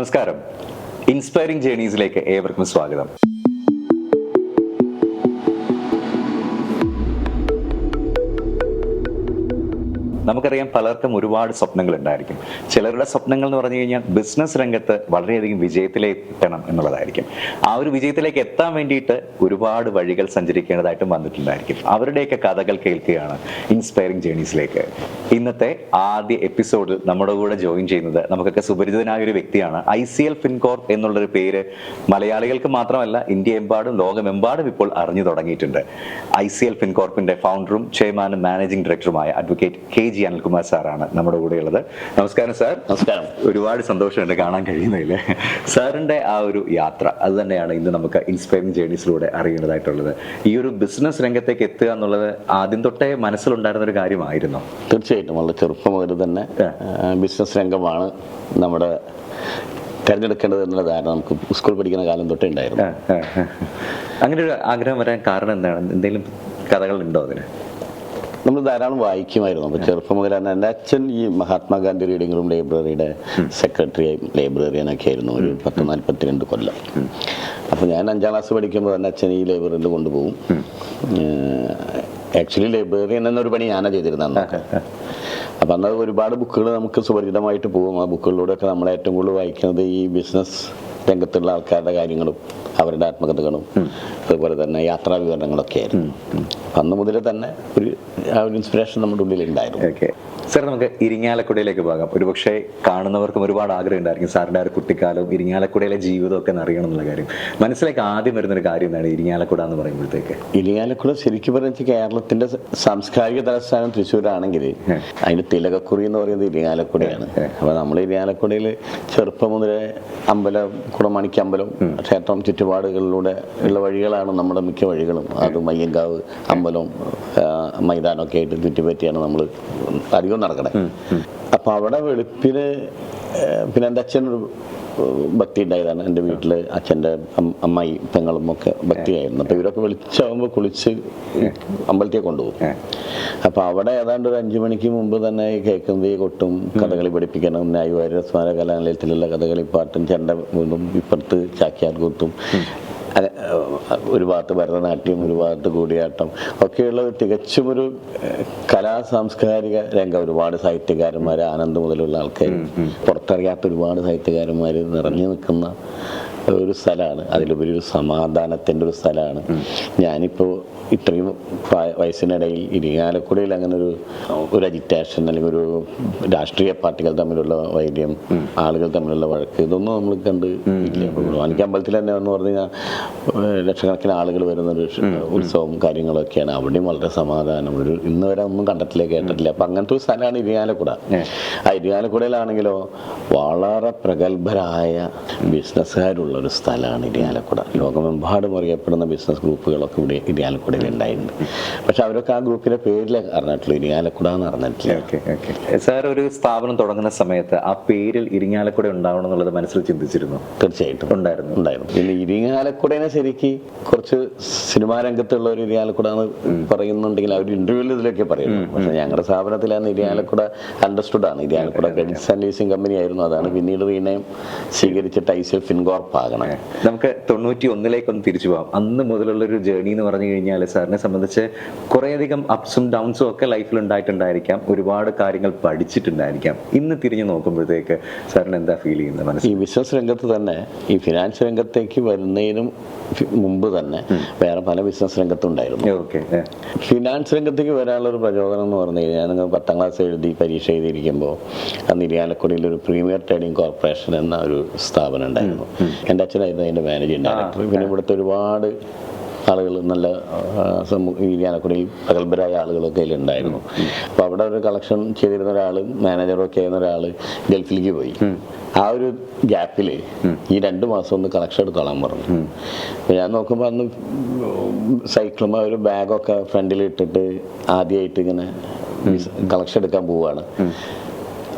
നമസ്കാരം. ഇൻസ്പയറിംഗ് ജേണീസിലേക്ക് ഏവർക്കും സ്വാഗതം. നമുക്കറിയാം പലർക്കും ഒരുപാട് സ്വപ്നങ്ങൾ ഉണ്ടായിരിക്കും. ചിലരുടെ സ്വപ്നങ്ങൾ എന്ന് പറഞ്ഞു കഴിഞ്ഞാൽ ബിസിനസ് രംഗത്ത് വളരെയധികം വിജയത്തിലേക്ക് എത്തണം എന്നുള്ളതായിരിക്കും. ആ ഒരു വിജയത്തിലേക്ക് എത്താൻ വേണ്ടിയിട്ട് ഒരുപാട് വഴികൾ സഞ്ചരിക്കേണ്ടതായിട്ടും വന്നിട്ടുണ്ടായിരിക്കും. അവരുടെയൊക്കെ കഥകൾ കേൾക്കുകയാണ് ഇൻസ്പയറിംഗ് ജേണീസിലേക്ക് ഇന്നത്തെ ആദ്യ എപ്പിസോഡിൽ നമ്മുടെ കൂടെ ജോയിൻ ചെയ്യുന്നത് നമുക്കൊക്കെ സുപരിചിതനായ ഒരു വ്യക്തിയാണ്. ഐ സി എൽ ഫിൻകോർപ്പ് എന്നുള്ളൊരു പേര് മലയാളികൾക്ക് മാത്രമല്ല ഇന്ത്യയെമ്പാടും ലോകമെമ്പാടും ഇപ്പോൾ അറിഞ്ഞു തുടങ്ങിയിട്ടുണ്ട്. ഐ സി എൽ ഫിൻകോർപ്പിന്റെ ഫൗണ്ടറും ചെയർമാനും മാനേജിംഗ് ഡയറക്ടറുമായ അഡ്വക്കേറ്റ് കെ ജി അനിൽകുമാർ സാറാണ് നമ്മുടെ കൂടെയുള്ളത്. നമസ്കാരം സാർ. നമസ്കാരം. ഒരുപാട് സന്തോഷമുണ്ട് കാണാൻ കഴിയുന്നതിൽ സാറിന്റെ ആ ഒരു യാത്ര അത് തന്നെയാണ് ഇന്ന് നമുക്ക് ഇൻസ്പയറിംഗ് ജേണീസിലൂടെ അറിയേണ്ടതായിട്ടുള്ളത് ഈ ഒരു ബിസിനസ് രംഗത്തേക്ക് എത്തുക എന്നുള്ളത് ആദ്യം തൊട്ടേ മനസ്സിലുണ്ടായിരുന്ന ഒരു കാര്യമായിരുന്നു? തീർച്ചയായിട്ടും. വളരെ ചെറുപ്പം മുതൽ തന്നെ ബിസിനസ് രംഗമാണ് നമ്മുടെ തിരഞ്ഞെടുക്കേണ്ടത് എന്നുള്ള ധാരണ നമുക്ക് സ്കൂൾ പഠിക്കുന്ന കാലം തൊട്ടേ ഉണ്ടായിരുന്നു. അങ്ങനെ ഒരു ആഗ്രഹം വരാൻ കാരണം എന്താണ്? എന്തെങ്കിലും കഥകളുണ്ടോ ഉണ്ടോ അതിന്? നമ്മൾ ധാരാളം വായിക്കുമായിരുന്നു. അപ്പോൾ ചെറുപ്പം മുതൽ തന്നെ എന്റെ അച്ഛൻ ഈ മഹാത്മാഗാന്ധി റീഡിംഗ് റൂം ലൈബ്രറിയുടെ സെക്രട്ടറി ലൈബ്രറിയനൊക്കെ ആയിരുന്നു ഒരു പത്ത് നാൽപ്പത്തിരണ്ട് കൊല്ലം. അപ്പോൾ ഞാൻ അഞ്ചാം ക്ലാസ് പഠിക്കുമ്പോൾ തന്നെ അച്ഛൻ ഈ ലൈബ്രറിയിൽ കൊണ്ടുപോകും. ആക്ച്വലി ലൈബ്രറിയൻ എന്നൊരു പണി ഞാനാണ് ചെയ്തിരുന്നത് അന്നൊക്കെ അപ്പം അന്ന് ഒരുപാട് ബുക്കുകൾ നമുക്ക് സുപരിചിതമായിട്ട് പോകും. ആ ബുക്കുകളിലൂടെയൊക്കെ നമ്മൾ ഏറ്റവും കൂടുതൽ വായിക്കുന്നത് ഈ ബിസിനസ് രംഗത്തുള്ള ആൾക്കാരുടെ കാര്യങ്ങളും അവരുടെ ആത്മകഥകളും അതുപോലെ തന്നെ യാത്രാ വിവരണങ്ങളൊക്കെ ആയിരുന്നു അന്ന് മുതൽ തന്നെ ഒരു ആ ഒരു ഇൻസ്പിറേഷൻ നമ്മുടെ ഉള്ളിൽ ഉണ്ടായിരുന്നു. സാർ നമുക്ക് ഇരിങ്ങാലക്കുടയിലേക്ക് പോകാം. ഒരുപക്ഷെ കാണുന്നവർക്കും ഒരുപാട് ആഗ്രഹം ഉണ്ടായിരിക്കും സാറിന്റെ ആ ഒരു കുട്ടിക്കാലവും ഇരിങ്ങാലക്കുടയിലെ ജീവിതം ഒക്കെ അറിയണം എന്നുള്ള കാര്യം. മനസ്സിലേക്ക് ആദ്യം വരുന്നൊരു കാര്യം എന്താണ് ഇരിങ്ങാലക്കുട എന്ന് പറയുമ്പോഴത്തേക്ക്? ഇരിങ്ങാലക്കുട ശരിക്കും പറഞ്ഞാൽ കേരളത്തിന്റെ സാംസ്കാരിക തലസ്ഥാനം തൃശ്ശൂരാണെങ്കിൽ അതിന്റെ തിലകക്കുറി എന്ന് പറയുന്നത് ഇരിങ്ങാലക്കുടയാണ്. അപ്പോൾ നമ്മൾ ഇരിങ്ങാലക്കുടയിൽ ചെറുപ്പം മുതലേ അമ്പലം കുടമണിക്ക് അമ്പലം ക്ഷേത്രം ചുറ്റുപാടുകളിലൂടെ ഉള്ള വഴികളാണ് നമ്മുടെ മിക്ക വഴികളും. അത് മയ്യങ്കാവ് അമ്പലം മൈതാനമൊക്കെ ആയിട്ട് ചുറ്റിപ്പറ്റിയാണ് നമ്മൾ അധികം നടക്കണേ. അപ്പൊ അവിടെ വെളുപ്പിന് പിന്നെ എന്റെ അച്ഛനൊരു ഭക്തി ഉണ്ടായതാണ് എന്റെ വീട്ടിൽ അച്ഛന്റെ അമ്മായി പെങ്ങളും ഒക്കെ ഭക്തിയായിരുന്നു. അപ്പോൾ ഇവരൊക്കെ വിളിച്ചാകുമ്പോൾ കുളിച്ച് അമ്പലത്തിൽ കൊണ്ടുപോകും. അപ്പോൾ അവിടെ ഏതാണ്ട് ഒരു അഞ്ചു മണിക്ക് മുമ്പ് തന്നെ ഈ കേൾക്കുന്നതി കൊട്ടും കഥകളി പഠിപ്പിക്കണം ന്യായവാര്യ സ്മാരക കലാലയത്തിലുള്ള കഥകളി പാട്ടും ചെണ്ട വീണ്ടും ഇപ്പുറത്ത് ചാക്യാർ കൂത്തും ഒരു ഭാഗത്ത് ഭരതനാട്യം ഒരു ഭാഗത്ത് കൂടിയാട്ടം ഒക്കെയുള്ള ഒരു തികച്ചും ഒരു കലാ സാംസ്കാരിക രംഗം. ഒരുപാട് സാഹിത്യകാരന്മാർ ആനന്ദ് മുതലുള്ള ആൾക്കാർ പുറത്തറിയാത്ത ഒരുപാട് സാഹിത്യകാരന്മാർ നിറഞ്ഞു നിൽക്കുന്ന ഒരു സ്ഥലമാണ്. അതിലുപരി ഒരു സമാധാനത്തിന്റെ ഒരു സ്ഥലമാണ്. ഞാനിപ്പോൾ ഇത്രയും വയസ്സിനിടയിൽ ഇരിങ്ങാലക്കുടയിൽ അങ്ങനെ ഒരു ഒരു അജിറ്റേഷൻ അല്ലെങ്കിൽ ഒരു രാഷ്ട്രീയ പാർട്ടികൾ തമ്മിലുള്ള വൈര്യം ആളുകൾ തമ്മിലുള്ള വഴക്ക് ഇതൊന്നും നമ്മൾ കണ്ട് ഇല്ല. കുർബാനയ്ക്ക് അമ്പലത്തിൽ തന്നെ എന്ന് പറഞ്ഞു കഴിഞ്ഞാൽ ലക്ഷക്കണക്കിന് ആളുകൾ വരുന്ന ഒരു ഉത്സവം കാര്യങ്ങളൊക്കെയാണ്. അവിടെയും വളരെ സമാധാനം. ഒരു ഇന്ന് വരെ ഒന്നും കണ്ടിട്ടില്ല കേട്ടിട്ടില്ല. അപ്പം അങ്ങനത്തെ ഒരു സ്ഥലമാണ് ഇരിങ്ങാലക്കുട. ആ ഇരിങ്ങാലക്കുടയിലാണെങ്കിലോ വളരെ പ്രഗത്ഭരായ ബിസിനസ്സുകാരുള്ള ഒരു സ്ഥലമാണ് ഇരിയാലക്കുട ലോകമെമ്പാടും അറിയപ്പെടുന്ന ബിസിനസ് ഗ്രൂപ്പുകളൊക്കെ ഇവിടെ ഇരിയാലക്കുടയിൽ ഉണ്ടായിട്ടുണ്ട്. പക്ഷെ അവരൊക്കെ ആ ഗ്രൂപ്പിന്റെ പേരിൽ അറിഞ്ഞിട്ടുള്ളൂ ഇരിങ്ങാലക്കുട എന്ന് അറിഞ്ഞിട്ടില്ല. Okay okay. സാർ ഒരു സ്ഥാപനം തുടങ്ങുന്ന സമയത്ത് ആ പേരിൽ ഇരിങ്ങാലക്കുട ഉണ്ടാവണം എന്നുള്ളത് മനസ്സിൽ ചിന്തിച്ചിരുന്നു? തീർച്ചയായിട്ടും. ഉണ്ടായിരുന്നു. ഉണ്ടായിരുന്നു. പിന്നെ ഇരിങ്ങാലക്കുടനെ ശരിക്ക് കുറച്ച് സിനിമാ രംഗത്തുള്ള ഒരു ഇരിയാലക്കുട എന്ന് പറയുന്നുണ്ടെങ്കിൽ അവർ ഇന്റർവ്യൂവിൽ ഇതിലൊക്കെ പറയുന്നു. പക്ഷെ ഞങ്ങളുടെ സ്ഥാപനത്തിലാണ് ഇരിയാലക്കുട അണ്ടർസ്റ്റുഡ് ആണ്. Irinjalakuda credits and leasing company ആയിരുന്നു. അതാണ് പിന്നീട് റീനെയും സ്വീകരിച്ചിട്ട് ഐ സി എൽ ഫിൻകോർപ്പ് ആകണം നമുക്ക് തൊണ്ണൂറ്റി ഒന്നിലേക്ക് ഒന്ന് തിരിച്ചു പോകാം അന്ന് മുതലുള്ള ഒരു ജേർണി എന്ന് പറഞ്ഞു കഴിഞ്ഞാൽ സാറിനെ സംബന്ധിച്ച് കുറേയധികം അപ്സും ഡൗൺസും ഒക്കെ ലൈഫിൽ ഉണ്ടായിട്ടുണ്ടായിരിക്കാം. ഒരുപാട് കാര്യങ്ങൾ പഠിച്ചിട്ടുണ്ടായിരിക്കാം. ഇന്ന് തിരിഞ്ഞു നോക്കുമ്പോഴത്തേക്ക് സാറിന് എന്താ ഫീൽ ചെയ്യുന്നത്? മനസ്സിൽ ഈ ബിസിനസ് രംഗത്ത് തന്നെ ഈ ഫിനാൻസ് രംഗത്തേക്ക് വരുന്നതിനും മുമ്പ് തന്നെ വേറെ പല ബിസിനസ് രംഗത്തുണ്ടായിരുന്നു. ഓക്കെ ഫിനാൻസ് രംഗത്തേക്ക് വരാനുള്ള ഒരു പ്രചോദനം എന്ന് പറഞ്ഞു കഴിഞ്ഞാൽ നിങ്ങൾ പത്താം ക്ലാസ് എഴുതി പരീക്ഷ എഴുതിയിരിക്കുമ്പോൾ അന്ന് ഇരിയാലക്കുടിയിൽ ഒരു പ്രീമിയർ ട്രേഡിംഗ് കോർപ്പറേഷൻ എന്ന ഒരു സ്ഥാപനം ഉണ്ടായിരുന്നു. എന്റെ അച്ഛനായിരുന്നു അതിന്റെ മാനേജിങ് ഡയറക്ടർ പിന്നെ ഇവിടുത്തെ ഒരുപാട് ആളുകൾ നല്ല ഈ പ്രഗത്ഭരായ ആളുകളൊക്കെ അതിലുണ്ടായിരുന്നു അപ്പോൾ അവിടെ ഒരു കളക്ഷൻ ചെയ്തിരുന്ന ഒരാൾ മാനേജറൊക്കെ ആയിരുന്ന ഒരാൾ ഗൾഫിലേക്ക് പോയി. ആ ഒരു ഗ്യാപ്പിൽ ഈ രണ്ട് മാസം ഒന്ന് കളക്ഷൻ എടുത്തോളാൻ പറഞ്ഞു. അപ്പോൾ ഞാൻ നോക്കുമ്പോൾ അന്ന് സൈക്കിളും ഒരു ബാഗൊക്കെ ഫ്രണ്ടിൽ ഇട്ടിട്ട് ആദ്യമായിട്ട് ഇങ്ങനെ കളക്ഷൻ എടുക്കാൻ പോവുകയാണ്.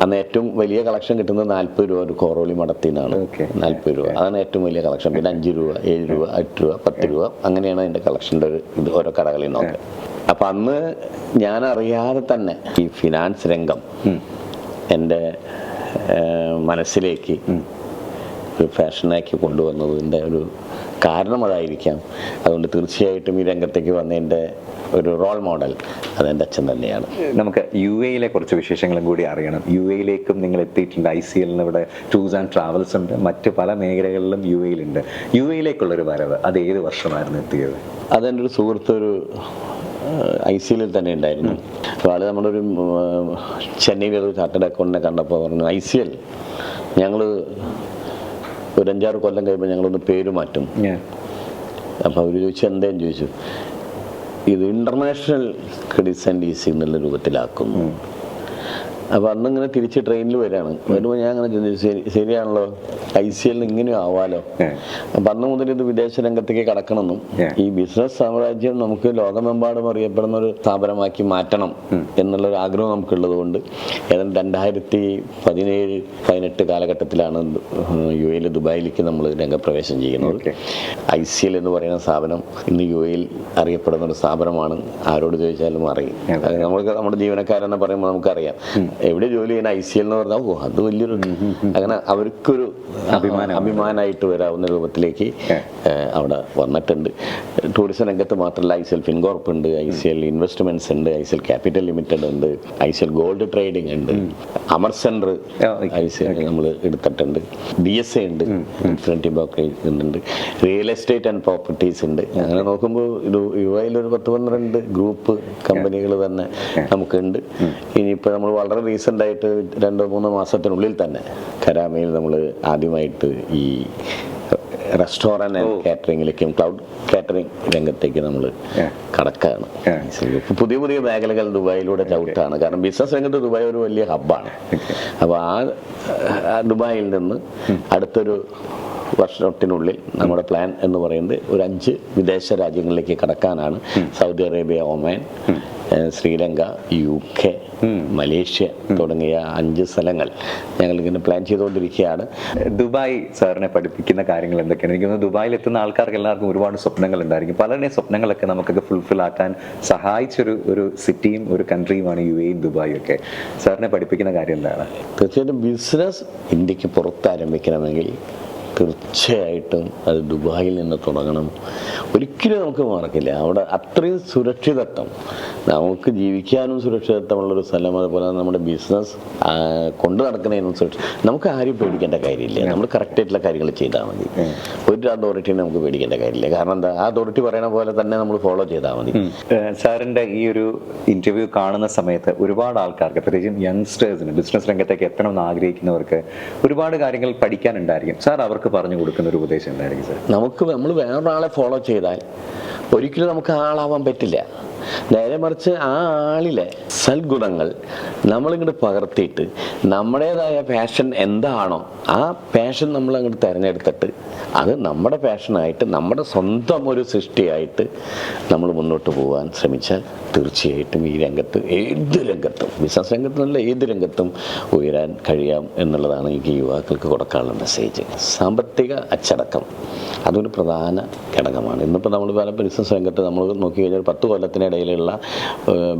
അന്ന് ഏറ്റവും വലിയ കളക്ഷൻ കിട്ടുന്നത് നാൽപ്പത് രൂപ ഒരു കോറോളി മടത്തിൽ നിന്നാണ് നാൽപ്പത് രൂപ. അതാണ് ഏറ്റവും വലിയ കളക്ഷൻ. പിന്നെ അഞ്ച് രൂപ ഏഴ് രൂപ എട്ട് രൂപ പത്ത് രൂപ. അങ്ങനെയാണ് അതിന്റെ കളക്ഷന്റെ ഒരു ഇത് ഓരോ കടകളിൽ നിന്നൊക്കെ. അപ്പം അന്ന് ഞാൻ അറിയാതെ തന്നെ ഈ ഫിനാൻസ് രംഗം എന്റെ മനസ്സിലേക്ക് ഒരു ഫാഷനാക്കി കൊണ്ടുവന്നതിന്റെ ഒരു കാരണം അതായിരിക്കാം. അതുകൊണ്ട് തീർച്ചയായിട്ടും ഈ രംഗത്തേക്ക് വന്നതിന്റെ ഒരു റോൾ മോഡൽ അത് എന്റെ അച്ഛൻ തന്നെയാണ്. നമുക്ക് യു എയിലെ കുറച്ച് വിശേഷങ്ങളും കൂടി അറിയണം. യു എയിലേക്കും നിങ്ങൾ എത്തിയിട്ടുണ്ട്. ഐ സി എല്ലിന് ഇവിടെ ടൂർസ് ആൻഡ് ട്രാവൽസ് ഉണ്ട്. മറ്റ് പല മേഖലകളിലും യു എയിലുണ്ട്. യു എയിലേക്കുള്ളൊരു വരവ് അത് ഏത് വർഷമായിരുന്നു എത്തിയത്? അതെന്റെ ഒരു സുഹൃത്ത് ഒരു ഐ സി എല്ലിൽ തന്നെ ഉണ്ടായിരുന്നു. അപ്പോൾ ആൾ നമ്മുടെ ഒരു ഉം, ചെന്നൈയിലൊരു ചാർട്ടേഡ് അക്കൗണ്ടിനെ കണ്ടപ്പോൾ പറഞ്ഞു ഐ സി എൽ ഞങ്ങൾ ഒരു അഞ്ചാറ് കൊല്ലം കഴിയുമ്പോൾ ഞങ്ങളൊന്ന് പേര് മാറ്റും. അപ്പം അപ്പോൾ അവർ ചോദിച്ചു എന്തേന്ന്? ചോദിച്ചു. ഇത് ഇന്റർനാഷണൽ ക്രെഡിറ്റ്സ് ആൻഡ് ഈസിംഗ് എന്നുള്ള രൂപത്തിലാക്കുന്നു. അപ്പോൾ അന്നിങ്ങനെ തിരിച്ച് ട്രെയിനിൽ വരികയാണ് വരുമ്പോൾ ഞാൻ അങ്ങനെ ചിന്തിച്ചു ശരി ശരിയാണല്ലോ? ഐ സി എല്ലിന് ഇങ്ങനെയും ആവാലോ? അപ്പൊ അന്ന് മുതൽ ഇത് വിദേശ രംഗത്തേക്ക് കടക്കണമെന്നും. ഈ ബിസിനസ് സാമ്രാജ്യം നമുക്ക് ലോകമെമ്പാടും അറിയപ്പെടുന്ന ഒരു സ്ഥാപനമാക്കി മാറ്റണം എന്നുള്ള ഒരു ആഗ്രഹം നമുക്കുള്ളത് കൊണ്ട് ഏതാണ്ട് രണ്ടായിരത്തി പതിനേഴ് പതിനെട്ട് കാലഘട്ടത്തിലാണ് യു എയിൽ ദുബായിലേക്ക് നമ്മൾ രംഗപ്രവേശം ചെയ്യുന്നത്. ഐ സി എൽ എന്ന് പറയുന്ന സ്ഥാപനം ഇന്ന് യു എയിൽ അറിയപ്പെടുന്ന ഒരു സ്ഥാപനമാണ്. ആരോട് ചോദിച്ചാലും അറിയും. നമ്മൾ നമ്മുടെ ജീവനക്കാരെന്ന് പറയുമ്പോൾ നമുക്കറിയാം. എവിടെ ജോലി ചെയ്യുന്ന ഐ സി എൽ എന്ന് പറഞ്ഞാൽ ഓ അത് വലിയൊരു അങ്ങനെ അവർക്കൊരു അഭിമാന അഭിമാനമായിട്ട് വരാവുന്ന രൂപത്തിലേക്ക് അവിടെ വന്നിട്ടുണ്ട്. ടൂറിസം രംഗത്ത് മാത്രമല്ല ഐ സി എൽ ഫിൻകോർപ്പ് ഉണ്ട് ഐ സി എൽ ഇൻവെസ്റ്റ്മെന്റ്സ് ഉണ്ട് I C L capital limited ഉണ്ട് I C L gold trading ഉണ്ട് Amar centre I C L നമ്മൾ എടുത്തിട്ടുണ്ട്. ബി എസ് എ ഉണ്ട് ഇൻഫിനിറ്റി ബ്രോക്കറേജ് ഉണ്ട് റിയൽ എസ്റ്റേറ്റ് ആൻഡ് പ്രോപ്പർട്ടീസ് ഉണ്ട്. അങ്ങനെ നോക്കുമ്പോൾ ഇത് യു എയിൽ ഒരു പത്ത് പന്ത്രണ്ട് ഗ്രൂപ്പ് കമ്പനികൾ തന്നെ നമുക്കുണ്ട്. ഇനിയിപ്പോൾ നമ്മൾ വളരെ റീസെന്റ് ആയിട്ട് രണ്ടോ മൂന്നോ മാസത്തിനുള്ളിൽ തന്നെ കരാമയിൽ നമ്മൾ ആദ്യമായിട്ട് ഈ റെസ്റ്റോറന്റ് ആൻഡ് കാറ്ററിംഗിലേക്കും ക്ലൗഡ് കാറ്ററിംഗ് രംഗത്തേക്ക് നമ്മൾ. കടക്കാണ് പുതിയ പുതിയ മേഖലകൾ ദുബായിലൂടെ ചവിട്ടാണ്. കാരണം ബിസിനസ് രംഗത്ത് ദുബായ് ഒരു വലിയ ഹബ്ബാണ് അപ്പോൾ ആ ആ ദുബായിൽ നിന്ന് അടുത്തൊരു വർഷത്തിനുള്ളിൽ നമ്മുടെ പ്ലാൻ എന്ന് പറയുന്നത് ഒരു അഞ്ച് വിദേശ രാജ്യങ്ങളിലേക്ക് കടക്കാനാണ്. Saudi Arabia Oman Sri Lanka U K Malaysia തുടങ്ങിയ അഞ്ച് സ്ഥലങ്ങൾ ഞങ്ങൾ ഇങ്ങനെ പ്ലാൻ ചെയ്തുകൊണ്ടിരിക്കുകയാണ്. ദുബായ് സാറിനെ പഠിപ്പിക്കുന്ന കാര്യങ്ങൾ എന്തൊക്കെയാണ്? എനിക്ക് ദുബായിൽ എത്തുന്ന ആൾക്കാർക്ക് എല്ലാവർക്കും ഒരുപാട് സ്വപ്നങ്ങൾ ഉണ്ടായിരിക്കും. പലരുടെയും സ്വപ്നങ്ങളൊക്കെ നമുക്കൊക്കെ ഫുൾഫിൽ ആക്കാൻ സഹായിച്ചൊരു ഒരു സിറ്റിയും ഒരു കൺട്രിയുമാണ് യു എയും ദുബായും ഒക്കെ. സാറിനെ പഠിപ്പിക്കുന്ന കാര്യം എന്താണ്? തീർച്ചയായിട്ടും ബിസിനസ് ഇന്ത്യയ്ക്ക് പുറത്ത് ആരംഭിക്കണമെങ്കിൽ തീർച്ചയായിട്ടും അത് ദുബായിൽ നിന്ന് തുടങ്ങണം. ഒരിക്കലും നമുക്ക് മറക്കില്ല. അവിടെ അത്രയും സുരക്ഷിതത്വം. നമുക്ക് ജീവിക്കാനും സുരക്ഷിതത്വമുള്ളൊരു സ്ഥലം അതുപോലെ തന്നെ നമ്മുടെ ബിസിനസ് കൊണ്ടു നടക്കുന്നതിനും സുരക്ഷ നമുക്ക് ആരും പേടിക്കേണ്ട കാര്യമില്ല. നമ്മൾ കറക്റ്റായിട്ടുള്ള കാര്യങ്ങൾ ചെയ്താൽ മതി. ഒരു അതോറിറ്റിനെ നമുക്ക് പേടിക്കേണ്ട കാര്യമില്ല. കാരണം എന്താ? ആ അതോറിറ്റി പറയുന്ന പോലെ തന്നെ നമ്മൾ ഫോളോ ചെയ്താൽ മതി. സാറിന്റെ ഈ ഒരു ഇന്റർവ്യൂ കാണുന്ന സമയത്ത് ഒരുപാട് ആൾക്കാർക്ക് പ്രത്യേകിച്ചും യങ്സ്റ്റേഴ്സിന് ബിസിനസ് രംഗത്തേക്ക് എത്തണമെന്ന് ആഗ്രഹിക്കുന്നവർക്ക് ഒരുപാട് കാര്യങ്ങൾ പഠിക്കാനുണ്ടായിരിക്കും. സാർ അവർക്ക് പറഞ്ഞു കൊടുക്കുന്ന ഒരു ഉപദേശം എന്തായിരിക്കും സാർ നമുക്ക് നമ്മൾ വേറൊരാളെ ഫോളോ ചെയ്താൽ ഒരിക്കലും നമുക്ക് ആളാവാൻ പറ്റില്ല. നേരെ മറിച്ച് ആ ആളിലെ സൽഗുണങ്ങൾ നമ്മളിങ്ങോട്ട് പകർത്തിയിട്ട് നമ്മുടേതായ പാഷൻ എന്താണോ ആ പാഷൻ നമ്മൾ അങ്ങോട്ട് തിരഞ്ഞെടുത്തിട്ട് അത് നമ്മുടെ പാഷനായിട്ട് നമ്മുടെ സ്വന്തം ഒരു സൃഷ്ടിയായിട്ട് നമ്മൾ മുന്നോട്ട് പോകാൻ ശ്രമിച്ചാൽ തീർച്ചയായിട്ടും ഈ രംഗത്ത് ഏത് രംഗത്തും ബിസിനസ് രംഗത്തുമല്ല ഏത് രംഗത്തും ഉയരാൻ കഴിയാം എന്നുള്ളതാണ് എനിക്ക് യുവാക്കൾക്ക് കൊടുക്കാനുള്ള മെസ്സേജ് സാമ്പത്തിക അച്ചടക്കം അതൊരു പ്രധാന ഘടകമാണ്. ഇന്നിപ്പോൾ നമ്മൾ പല ബിസിനസ് രംഗത്ത് നമ്മൾ നോക്കി കഴിഞ്ഞാൽ പത്ത് പത്ത് കൊല്ലത്തിനിടയിലുള്ള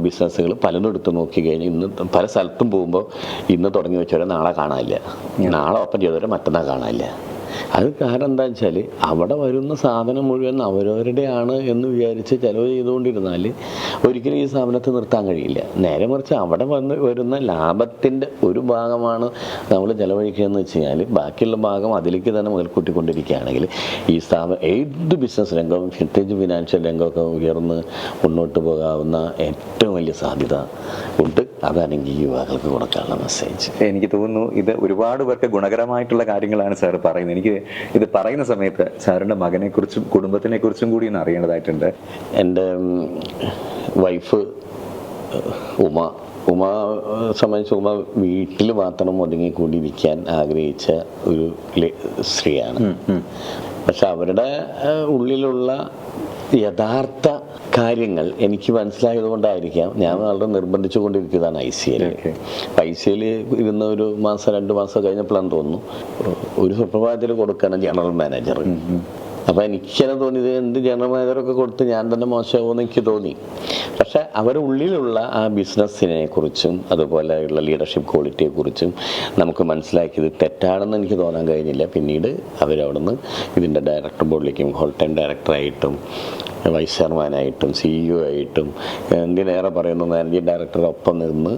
ബിസിനസ്സുകൾ പലതും എടുത്ത് നോക്കി കഴിഞ്ഞാൽ ഇന്ന് പല സ്ഥലത്തും പോകുമ്പോൾ ഇന്ന് തുടങ്ങി വെച്ചവരെ നാളെ കാണാനില്ല. നാളെ ഓപ്പൺ ചെയ്തവരെ മറ്റന്നാൾ കാണാനില്ല. അത് കാരണം എന്താ വെച്ചാൽ അവിടെ വരുന്ന സാധനം മുഴുവൻ അവരവരുടെയാണ് എന്ന് വിചാരിച്ച് ചിലവ് ചെയ്തുകൊണ്ടിരുന്നാൽ ഒരിക്കലും ഈ സ്ഥാപനത്തെ നിർത്താൻ കഴിയില്ല. നേരെ മറിച്ച് അവിടെ വന്ന് വരുന്ന ലാഭത്തിന്റെ ഒരു ഭാഗമാണ് നമ്മൾ ചിലവഴിക്കുകയെന്ന് വെച്ച് കഴിഞ്ഞാൽ ബാക്കിയുള്ള ഭാഗം അതിലേക്ക് തന്നെ മുതൽക്കൂട്ടിക്കൊണ്ടിരിക്കുകയാണെങ്കിൽ ഈ സ്ഥാപനം ഏത് ബിസിനസ് രംഗവും പ്രത്യേകിച്ച് ഫിനാൻഷ്യൽ രംഗമൊക്കെ ഉയർന്ന് മുന്നോട്ട് പോകാവുന്ന ഏറ്റവും വലിയ സാധ്യത ഉണ്ട്. അതാണ് എനിക്ക് യുവാക്കൾക്ക് കൊടുക്കാനുള്ള മെസ്സേജ് എനിക്ക് തോന്നുന്നു ഇത് ഒരുപാട് പേർക്ക് ഗുണകരമായിട്ടുള്ള കാര്യങ്ങളാണ് സാർ പറയുന്നത്. എനിക്ക് ഇത് പറയുന്ന സമയത്ത് സാറിന്റെ മകനെക്കുറിച്ചും കുടുംബത്തിനെ കുറിച്ചും കൂടി ഒന്ന് അറിയേണ്ടതായിട്ടുണ്ട്. എന്റെ വൈഫ് ഉമ ഉമ സംബന്ധിച്ച് ഉമ വീട്ടിൽ മാത്രം ഒതുങ്ങി കൂടിയിരിക്കാൻ ആഗ്രഹിച്ച ഒരു സ്ത്രീയാണ്. പക്ഷെ അവരുടെ ഉള്ളിലുള്ള യഥാർത്ഥ കാര്യങ്ങൾ എനിക്ക് മനസ്സിലായത് കൊണ്ടായിരിക്കാം ഞാൻ വളരെ നിർബന്ധിച്ചു കൊണ്ടിരിക്കുന്നതാണ് I C L. I C L ഇരുന്ന ഒരു മാസം രണ്ട് മാസം കഴിഞ്ഞപ്പോഴാണ് തോന്നുന്നു. ഒരു സുപ്രഭാതത്തിൽ കൊടുക്കണം ജനറൽ മാനേജർ. അപ്പോൾ എനിക്ക് തോന്നിയത് എന്ത് ജനറൽ മാനേജറൊക്കെ കൊടുത്ത് ഞാൻ തന്നെ മോശമാകുമെന്ന് എനിക്ക് തോന്നി. പക്ഷെ അവരുടെ ഉള്ളിലുള്ള ആ ബിസിനസ്സിനെ കുറിച്ചും അതുപോലെയുള്ള ലീഡർഷിപ്പ് ക്വാളിറ്റിയെ കുറിച്ചും നമുക്ക് മനസ്സിലാക്കിയത് തെറ്റാണെന്ന് എനിക്ക് തോന്നാൻ കഴിഞ്ഞില്ല. പിന്നീട് അവരവിടുന്ന് ഇതിന്റെ ഡയറക്ടർ ബോർഡിലേക്കും ഹോൾ ഹോൾട്ടൈം ഡയറക്ടറായിട്ടും വൈസ് ചെയർമാനായിട്ടും സിഇഒ ആയിട്ടും എന്തിനേറെ പറയുന്നു മാനേജിംഗ് ഡയറക്ടറൊപ്പം നിന്ന്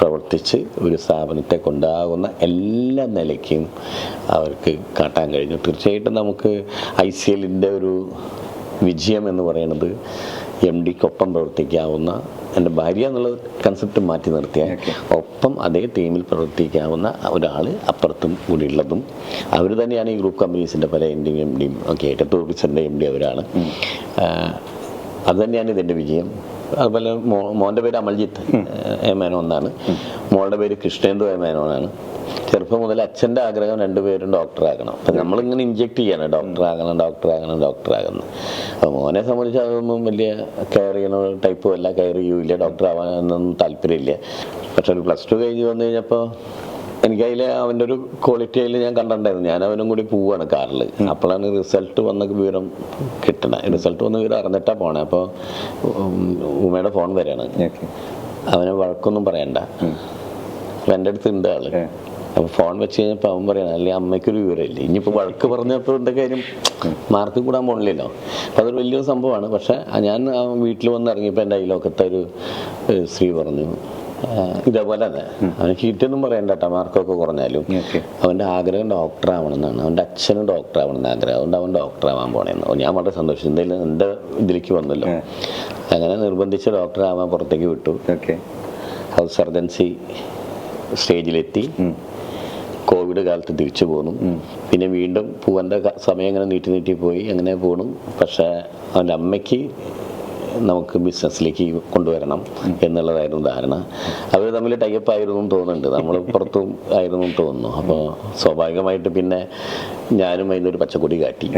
പ്രവർത്തിച്ച് ഒരു സ്ഥാപനത്തെ കൊണ്ടാകുന്ന എല്ലാ നിലയ്ക്കും അവർക്ക് കാട്ടാൻ കഴിഞ്ഞു. തീർച്ചയായിട്ടും നമുക്ക് ഐ സി എല്ലിന്റെ ഒരു വിജയം എന്ന് പറയുന്നത് എം ഡിക്കൊപ്പം പ്രവർത്തിക്കാവുന്ന എന്റെ ഭാര്യ എന്നുള്ള കൺസെപ്റ്റ് മാറ്റി നിർത്തിയാൽ ഒപ്പം അതേ ടീമിൽ പ്രവർത്തിക്കാവുന്ന ഒരാൾ അപ്പുറത്തും കൂടി ഉള്ളതും അവർ തന്നെയാണ് ഈ ഗ്രൂപ്പ് കമ്പനീസിന്റെ പല എം ഡിയും എം ഡിയും ഒക്കെ ആയിട്ട്. ടൂറിസ്റ്റിന്റെ എം ഡി അവരാണ്. അത് തന്നെയാണ് ഇതിന്റെ വിജയം. അതുപോലെ മോന്റെ മോന്റെ പേര് അമൽജിത്ത് എ മേനോൻ എന്നാണ് മോളുടെ പേര് കൃഷ്ണേന്ദു എ എന്നാണ് ചെറുപ്പം മുതൽ അച്ഛന്റെ ആഗ്രഹം രണ്ടുപേരും ഡോക്ടറാകണം. അപ്പം നമ്മളിങ്ങനെ ഇഞ്ചെക്ട് ചെയ്യണം ഡോക്ടറാകണം ഡോക്ടറാകണം ഡോക്ടറാകണം. അപ്പോൾ മോനെ സംബന്ധിച്ച് അതൊന്നും വലിയ കെയർ ചെയ്യണ ടൈപ്പും അല്ല കെയർ ചെയ്യൂല ഡോക്ടർ ആവാനൊന്നും താല്പര്യമില്ല. പക്ഷെ ഒരു പ്ലസ് ടു കഴിഞ്ഞ് വന്നു കഴിഞ്ഞപ്പോൾ എനിക്കതിൽ അവന്റെ ഒരു ക്വാളിറ്റി അതിൽ ഞാൻ കണ്ടിട്ടുണ്ടായിരുന്നു. ഞാൻ അവനും കൂടി പോവാണ് കാറിൽ. അപ്പോഴാണ് റിസൾട്ട് വന്ന വിവരം കിട്ടണേ. റിസൾട്ട് വന്ന വിവരം അറിഞ്ഞിട്ടാണ് പോണേ. അപ്പോൾ ഉമ്മയുടെ ഫോൺ വരികയാണ്. അവനെ വഴക്കൊന്നും പറയണ്ട. അപ്പം എന്റെ അടുത്ത് ഉണ്ട് ആൾ. അപ്പോൾ ഫോൺ വെച്ച് കഴിഞ്ഞപ്പോൾ അവൻ പറയണം അല്ലെങ്കിൽ അമ്മയ്ക്കൊരു വിവരമില്ല? ഇനിയിപ്പോൾ വഴക്ക് പറഞ്ഞപ്പോൾ കാര്യം? മാർക്ക് കൂടാൻ പോണില്ലല്ലോ. അപ്പം അതൊരു വലിയൊരു സംഭവമാണ്. പക്ഷെ ഞാൻ വീട്ടിൽ വന്ന് ഇറങ്ങിയപ്പോൾ എന്റെ അയലോക്കത്തെ ഒരു സ്ത്രീ പറഞ്ഞു ഇതേപോലെ തന്നെ അവന് ചീറ്റൊന്നും പറയണ്ട കേട്ടോ മാർക്കൊക്കെ കുറഞ്ഞാലും. അവന്റെ അവന്റെ ആഗ്രഹം ഡോക്ടർ ആവണമെന്നാണ് അവന്റെ അച്ഛനും ഡോക്ടർ ആവണമെന്ന് ആഗ്രഹം. അതുകൊണ്ട് അവൻ ഡോക്ടർ ആവാൻ പോണേന്ന് ഞാൻ വളരെ സന്തോഷം എന്തായാലും എന്റെ ഇതിലേക്ക് വന്നല്ലോ. അങ്ങനെ നിർബന്ധിച്ച് ഡോക്ടർ ആവാൻ പുറത്തേക്ക് വിട്ടു. House surgency സ്റ്റേജിലെത്തി. കോവിഡ് കാലത്ത് തിരിച്ചു പോന്നു. പിന്നെ വീണ്ടും ക- സമയം ഇങ്ങനെ നീട്ടി നീട്ടി പോയി. അങ്ങനെ പോണു. പക്ഷെ അവന്റെ അമ്മയ്ക്ക് നമുക്ക് ബിസിനസ്സിലേക്ക് കൊണ്ടുവരണം എന്നുള്ളതായിരുന്നു ധാരണ. അവർ തമ്മിൽ ടൈപ്പ് ആയിരുന്നു എന്ന് തോന്നുന്നുണ്ട്. നമ്മൾ പുറത്തും ആയിരുന്നു എന്ന് തോന്നുന്നു. അപ്പോൾ സ്വാഭാവികമായിട്ട് പിന്നെ ഞാനും അതിനൊരു പച്ചക്കൊടി കാട്ടി.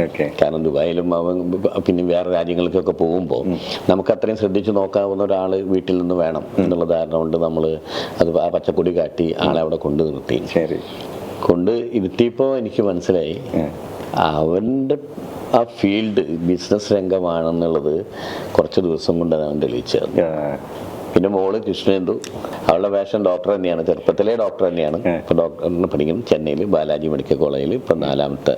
കാരണം ദുബായിലും അവൻ പിന്നെ വേറെ രാജ്യങ്ങൾക്കൊക്കെ പോകുമ്പോൾ നമുക്ക് അത്രയും ശ്രദ്ധിച്ച് നോക്കാവുന്ന ഒരാൾ വീട്ടിൽ നിന്ന് വേണം എന്നുള്ള ധാരണ കൊണ്ട് നമ്മൾ അത് ആ പച്ചക്കൊടി കാട്ടി ആളെ അവിടെ കൊണ്ടു നിർത്തി കൊണ്ട് ഇരുത്തിയപ്പോൾ എനിക്ക് മനസ്സിലായി. അവന്റെ ആ ഫീൽഡ് ബിസിനസ് രംഗമാണെന്നുള്ളത് കുറച്ച് ദിവസം കൊണ്ടാണ് അവൻ തെളിയിച്ചത് പിന്നെ മോൾ കൃഷ്ണേന്ദു അവളുടെ വേഷം ഡോക്ടർ തന്നെയാണ് ചെറുപ്പത്തിലെ ഡോക്ടർ തന്നെയാണ്. ഇപ്പൊ ഡോക്ടറിന് പഠിക്കും ചെന്നൈയിൽ ബാലാജി മെഡിക്കൽ കോളേജിൽ ഇപ്പം നാലാമത്തെ